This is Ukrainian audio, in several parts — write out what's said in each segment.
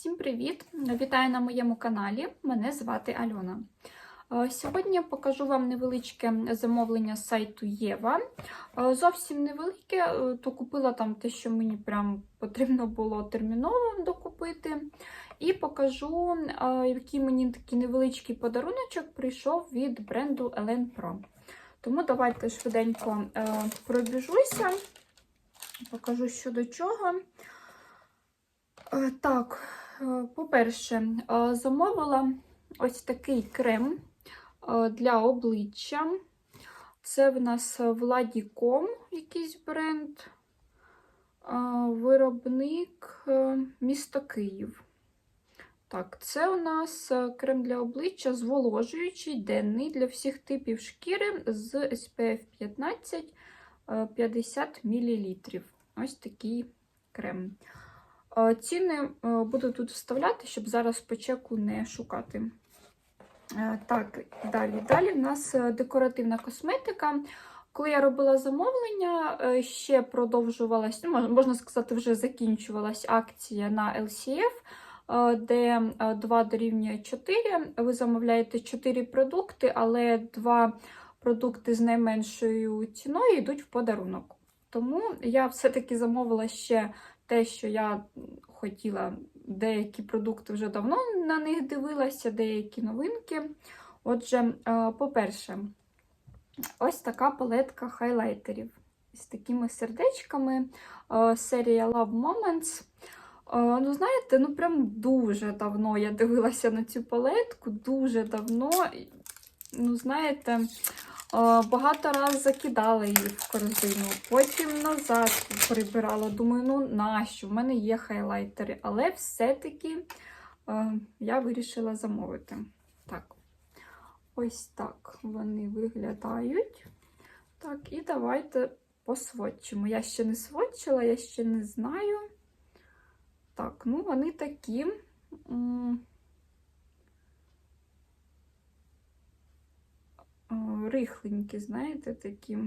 Всім привіт! Вітаю на моєму каналі. Мене звати Альона. Е, Сьогодні я покажу вам невеличке замовлення з сайту Єва. Е, Зовсім невелике, е, то купила там те, що мені прям потрібно було терміново докупити. І покажу, який мені такий невеличкий подаруночок прийшов від бренду Elen Pro. Тому давайте швиденько пробіжуся, покажу що до чого. Так, по-перше, е, замовила ось такий крем е, для обличчя. Це в нас Владіком, якийсь бренд, е, виробник е, місто Київ. Так, це у нас е, крем для обличчя зволожуючий, денний для всіх типів шкіри з SPF 15 е, 50 мл. Ось такий крем. Ціни е, буду тут вставляти, щоб зараз по чеку не шукати. Е, Так, далі. Далі в нас е, декоративна косметика. Коли я робила замовлення, ще продовжувалась, ну, можна сказати, вже закінчувалась акція на LCF, де 2 дорівнює 4. Ви замовляєте 4 продукти, але 2 продукти з найменшою ціною йдуть в подарунок. Тому я все-таки замовила ще те, що я хотіла деякі продукти вже давно на них дивилася, деякі новинки. Отже, е, по-перше, ось така палетка хайлайтерів з такими сердечками. е, Серія Love Moments. Е, Ну, знаєте, ну прям дуже давно я дивилася на цю палетку, дуже давно. Ну, знаєте, багато раз закидала її в корзину, потім назад прибирала. Думаю, ну нащо? В мене є хайлайтери, але все-таки е, я вирішила замовити. Так, ось так вони виглядають. Так, і давайте посводчимо. Я ще не сводчила, я ще не знаю. Так, ну вони такі. Рихленькі, знаєте, такі.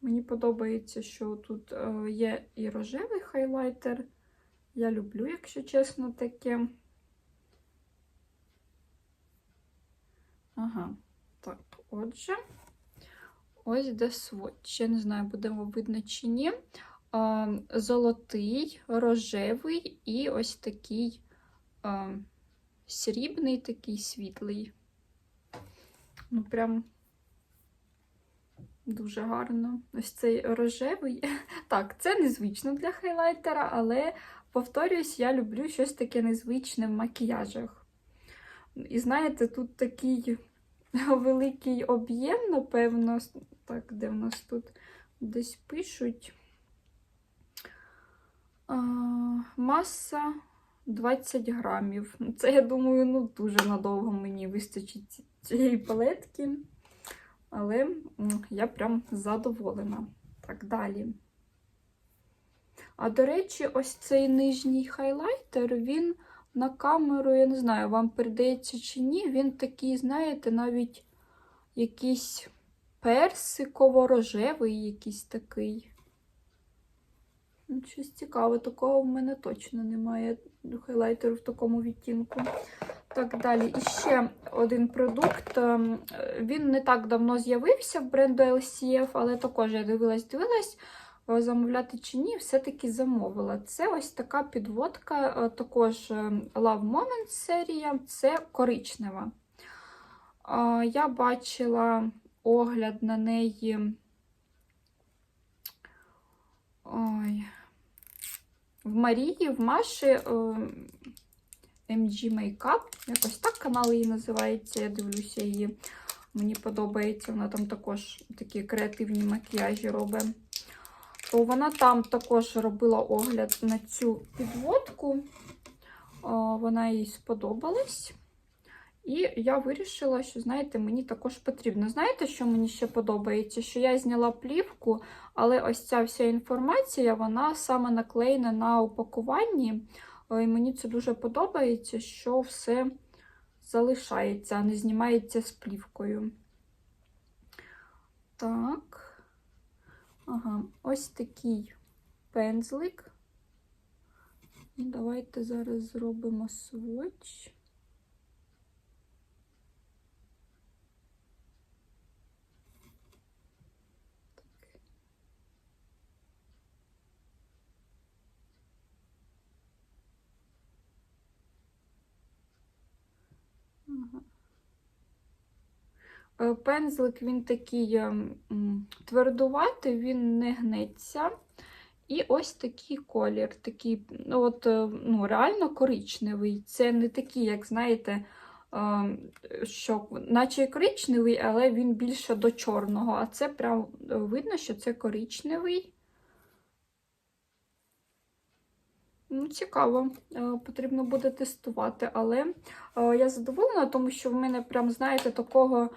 Мені подобається, що тут е, є і рожевий хайлайтер. Я люблю, якщо чесно, таке. Ага, так, отже, ось де сводч. Ще не знаю, буде видно чи ні. Золотий, рожевий і ось такий а, срібний, такий світлий. Ну, прям дуже гарно. Ось цей рожевий. Так, це незвично для хайлайтера, але, повторюсь, я люблю щось таке незвичне в макіяжах. І знаєте, тут такий великий об'єм, напевно. Так, де в нас тут десь пишуть. А, маса 20 грамів. Це, я думаю, ну, дуже надовго мені вистачить цієї палетки. Але я прям задоволена. Так, далі. А до речі, ось цей нижній хайлайтер, він на камеру, я не знаю, вам передається чи ні. Він такий, знаєте, навіть якийсь персиково-рожевий, якийсь такий. Ну, Щось цікаве, такого в мене точно немає хайлайтеру в такому відтінку. Так, далі. І ще один продукт. Ем, Він не так давно з'явився в бренду LCF, але також я дивилась, дивилась, е, замовляти чи ні, все-таки замовила. Це ось така підводка, е, також е, Love Moment серія, це коричнева. Я бачила огляд на неї. Ой. В Марії, в Маші е, MG Makeup. Якось так канал її називається. Я дивлюся її. Мені подобається. Вона там також такі креативні макіяжі робить. То вона там також робила огляд на цю підводку. О, Вона їй сподобалась. І я вирішила, що, знаєте, мені також потрібно. Знаєте, що мені ще подобається? Що я зняла плівку, але ось ця вся інформація, вона саме наклеєна на упакуванні. Е, І мені це дуже подобається, що все залишається, а не знімається з плівкою. Так. Ага, ось такий пензлик. Давайте зараз зробимо сводч. Пензлик він такий ем, твердуватий, він не гнеться. І ось такий колір, такий, ну, от, е, ну, реально коричневий. Це не такий, як знаєте, що наче коричневий, але він більше до чорного. А це прям е, видно, що це коричневий. Ну, цікаво, Е, потрібно буде тестувати, але е, я задоволена, тому що в мене прям, знаєте, такого е,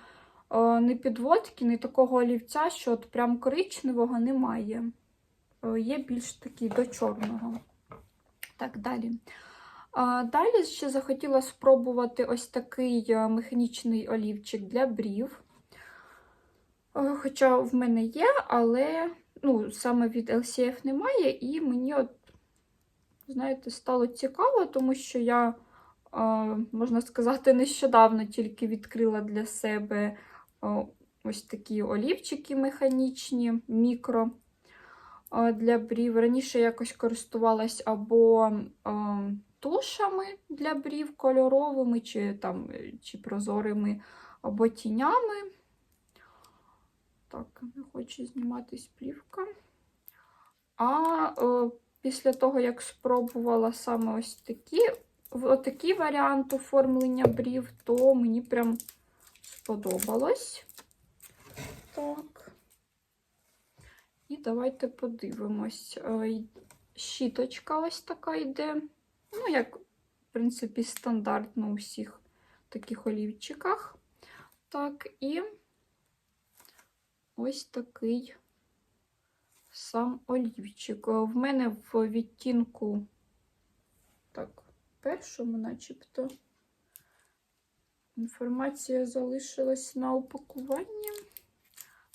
не підводки, не такого олівця, що от прям коричневого немає. Е, Є більш такий до чорного. Так, далі. Далі ще захотіла спробувати ось такий е, механічний олівчик для брів. Е, Хоча в мене є, але ну, саме від LCF немає, і мені, от, знаєте, стало цікаво, тому що я, можна сказати, нещодавно тільки відкрила для себе ось такі олівчики механічні, мікро е, для брів. Раніше якось користувалась або е, тушами для брів кольоровими, чи, там, е, чи прозорими, або тінями. Так, не хоче зніматись плівка. А е, після того, як спробувала саме ось такі, отакий варіант оформлення брів, то мені прям сподобалось. Так. І давайте подивимось. Е, Щіточка ось така йде. Ну, як, в принципі, стандартно у всіх таких олівчиках. Так, і ось такий сам олівчик. Е, В мене в відтінку, так, першому, начебто, інформація залишилась на упакуванні.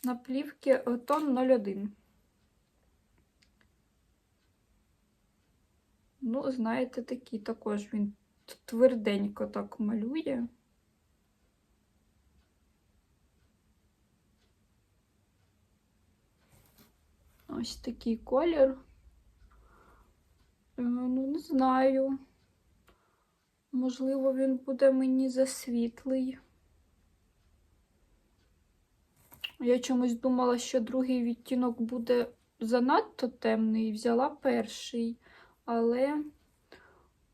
На плівки е, тон 01. Ну, знаєте, такий також він тверденько так малює. Ось такий колір. Е, Ну, не знаю. Можливо, він буде мені засвітлий. Я чомусь думала, що другий відтінок буде занадто темний, і взяла перший, але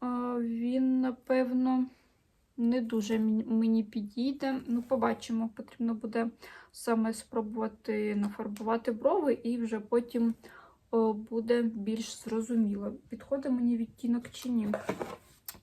а, він, напевно, не дуже мені- підійде. Ну, побачимо, потрібно буде саме спробувати нафарбувати брови, і вже потім о, буде більш зрозуміло, підходить мені відтінок чи ні.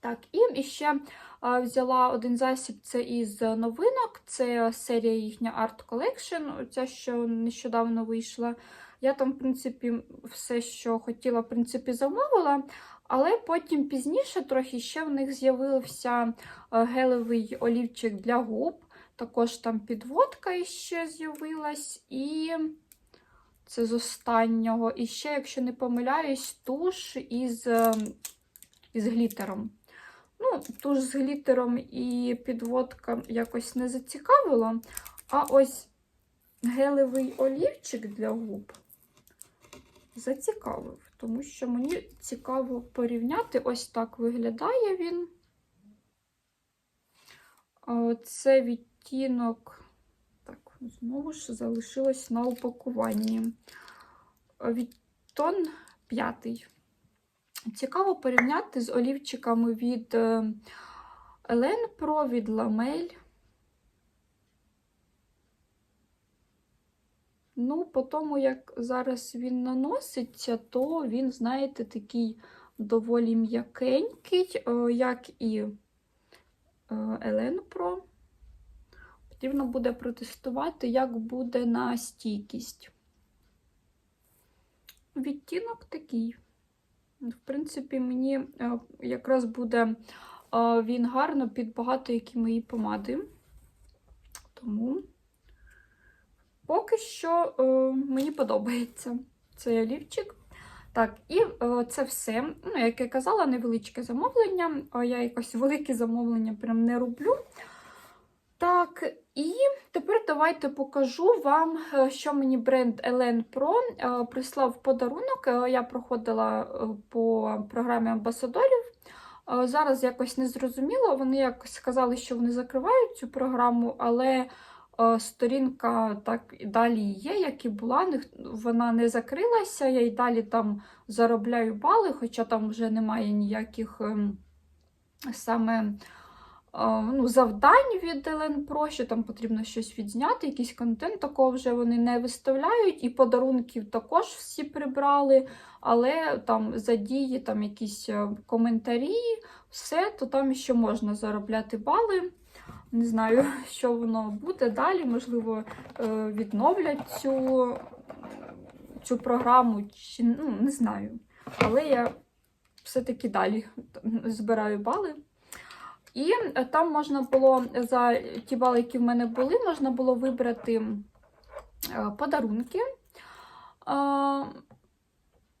Так, і ще взяла один засіб це із новинок. Це серія їхня Art Collection, ця, що нещодавно вийшла. Я там, в принципі, все, що хотіла, в принципі, замовила. Але потім пізніше трохи ще в них з'явився гелевий олівчик для губ. Також там підводка ще з'явилась. І це з останнього. І ще, якщо не помиляюсь, туш із, е, із глітером. Ну, туш з глітером і підводка якось не зацікавила. А ось гелевий олівчик для губ зацікавив, тому що мені цікаво порівняти. Ось так виглядає він. Це відтінок, так, знову ж залишилось на упакуванні. А Від тон п'ятий. Цікаво порівняти з олівчиками від е, Елен Pro, від Ламель. Ну, по тому, як зараз він наноситься, то він, знаєте, такий доволі м'якенький, е, як і е, Елен Pro. Потрібно буде протестувати, як буде на стійкість. Відтінок такий. В принципі, мені е, якраз буде е, він гарно під багато які мої помади. Тому поки що е, мені подобається цей олівчик. Так, і це все. Ну, як я казала, невеличке замовлення. Я якось велике замовлення прям не роблю. І тепер давайте покажу вам, е, що мені бренд Elen Pro е, прислав подарунок. Е, Я проходила по програмі амбасадорів. Зараз якось не зрозуміло. Вони якось сказали, що вони закривають цю програму, але сторінка так і далі є, як і була. Вона не закрилася. Я й далі там заробляю бали, хоча там вже немає ніяких ем, саме ну, завдань від Елен що там потрібно щось відзняти, якийсь контент такого вже вони не виставляють, і подарунків також всі прибрали, але там за дії, там якісь е, коментарі, все, то там ще можна заробляти бали. Не знаю, що воно буде далі. Можливо, е, відновлять цю, цю програму, чи ну, не знаю. Але я все-таки далі збираю бали. І е, там можна було за ті бали, які в мене були, можна було вибрати е, подарунки.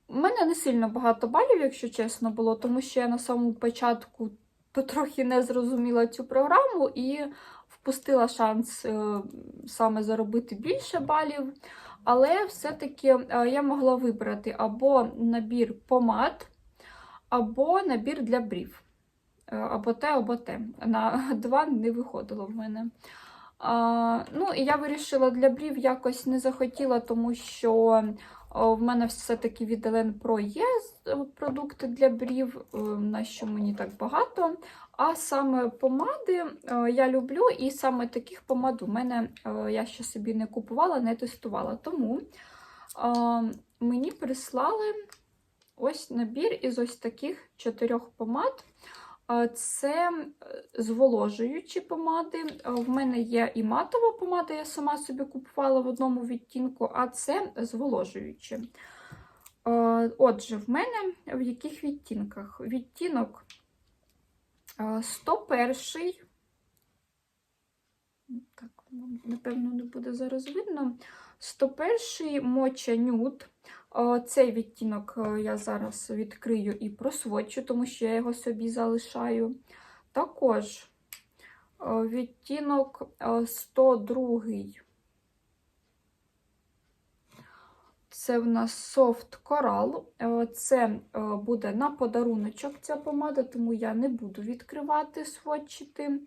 У мене не сильно багато балів, якщо чесно було, тому що я на самому початку потрохи не зрозуміла цю програму і впустила шанс е, саме заробити більше балів. Але все-таки е, я могла вибрати або набір помад, або набір для брів. Е, Або те, або те. На два не виходило в мене. А, ну, і я вирішила для брів якось не захотіла, тому що в мене все-таки від Елен Pro є е, продукти для брів, е, на що мені так багато. А саме помади я люблю, і саме таких помад у мене я ще собі не купувала, не тестувала. Тому е, мені прислали ось набір із ось таких чотирьох помад. Це зволожуючі помади. В мене є і матова помада, я сама собі купувала в одному відтінку, а це зволожуючі. Отже, в мене в яких відтінках? Відтінок 101. Так, напевно, не буде зараз видно. 101 моча нюд. Цей відтінок е, я зараз відкрию і просвочу, тому що я його собі залишаю. Також е, відтінок е, 102. Це в нас Soft Coral. Е, Це е, буде на подаруночок ця помада, тому я не буду відкривати, сводчити.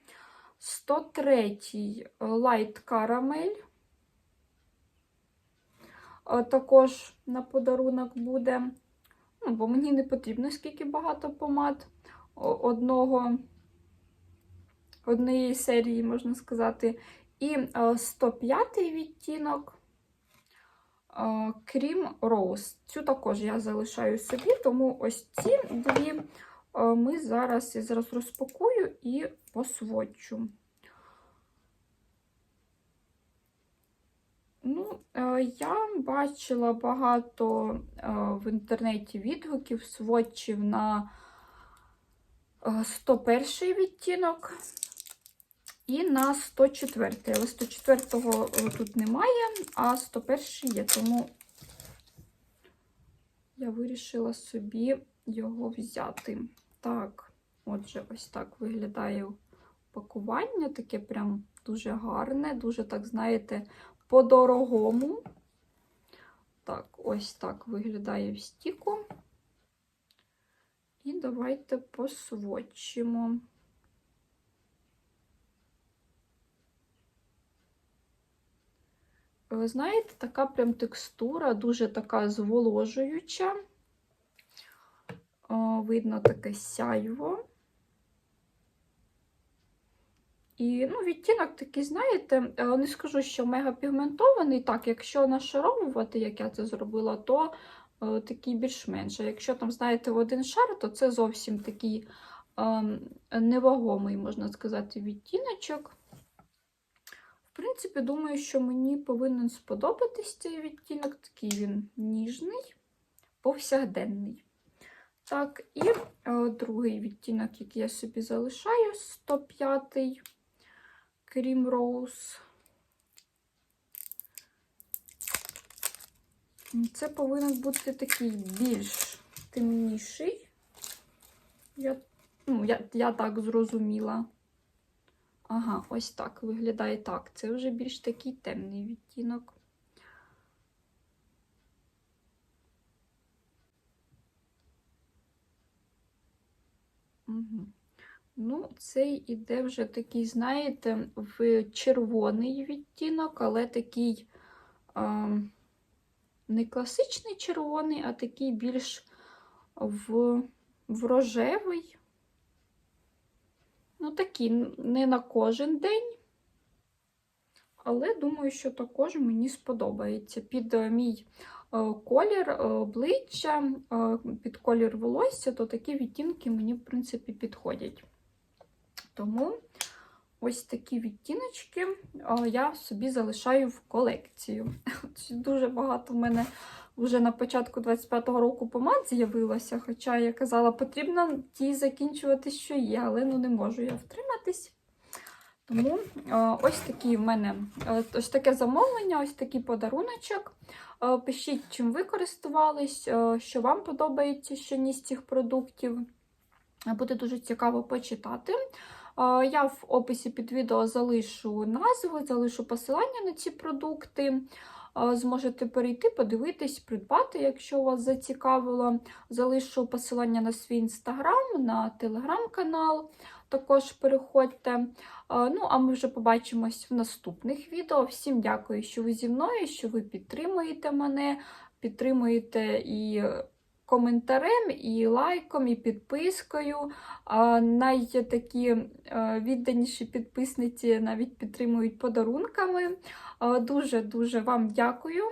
103 Light Caramel. Е, також на подарунок буде. Ну, бо мені не потрібно скільки багато помад одного, однієї серії, можна сказати. І е, 105 відтінок е, Cream Rose. Цю також я залишаю собі, тому ось ці дві е, ми зараз зараз розпакую і посвочу. Ну, е, я бачила багато е, в інтернеті відгуків, сводчів на е, 101 відтінок і на 104. Але 104-го тут немає, а 101 є, тому я вирішила собі його взяти. Так, отже, ось так виглядає пакування, таке прям дуже гарне, дуже, так, знаєте, по-дорогому. Так, ось так виглядає в стіку. І давайте посводчимо. Ви знаєте, така прям текстура, дуже така зволожуюча. Видно таке сяйво. І ну, відтінок такий, знаєте, е, не скажу, що мегапігментований. Так, якщо нашаровувати, як я це зробила, то е, такий більш-менш. А якщо там, знаєте, в один шар, то це зовсім такий е, невагомий, можна сказати, відтіночок. В принципі, думаю, що мені повинен сподобатись цей відтінок. Такий він ніжний, повсякденний. Так, і е, другий відтінок, який я собі залишаю, 105-й. Cream Rose. Це повинен бути такий більш темніший. Я, ну, я, я так зрозуміла. Ага, ось так виглядає так. Це вже більш такий темний відтінок. Угу. Ну, цей іде вже такий, знаєте, в червоний відтінок, але такий а, не класичний червоний, а такий більш в, в рожевий. Ну, такий не на кожен день. Але думаю, що також мені сподобається. Під е, мій е, колір е, обличчя, під колір волосся, то такі відтінки мені, в принципі, підходять. Тому ось такі відтіночки я собі залишаю в колекцію. Дуже багато в мене вже на початку 25-го року помад з'явилося, хоча я казала, потрібно ті закінчувати, що є, але ну не можу я втриматись. Тому ось такі в мене ось таке замовлення, ось такий подаруночок. Пишіть, чим ви користувались, що вам подобається ще ні з цих продуктів. Буде дуже цікаво почитати. Я в описі під відео залишу назви, залишу посилання на ці продукти. Зможете перейти, подивитись, придбати, якщо вас зацікавило. Залишу посилання на свій інстаграм, на телеграм-канал. Також переходьте. Ну, а ми вже побачимось в наступних відео. Всім дякую, що ви зі мною, що ви підтримуєте мене, підтримуєте і коментарем, і лайком, і підпискою. А Навіть такі е, відданіші підписниці навіть підтримують подарунками. Дуже-дуже вам дякую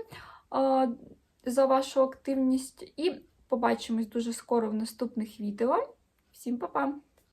за вашу активність. І побачимось дуже скоро в наступних відео. Всім па-па!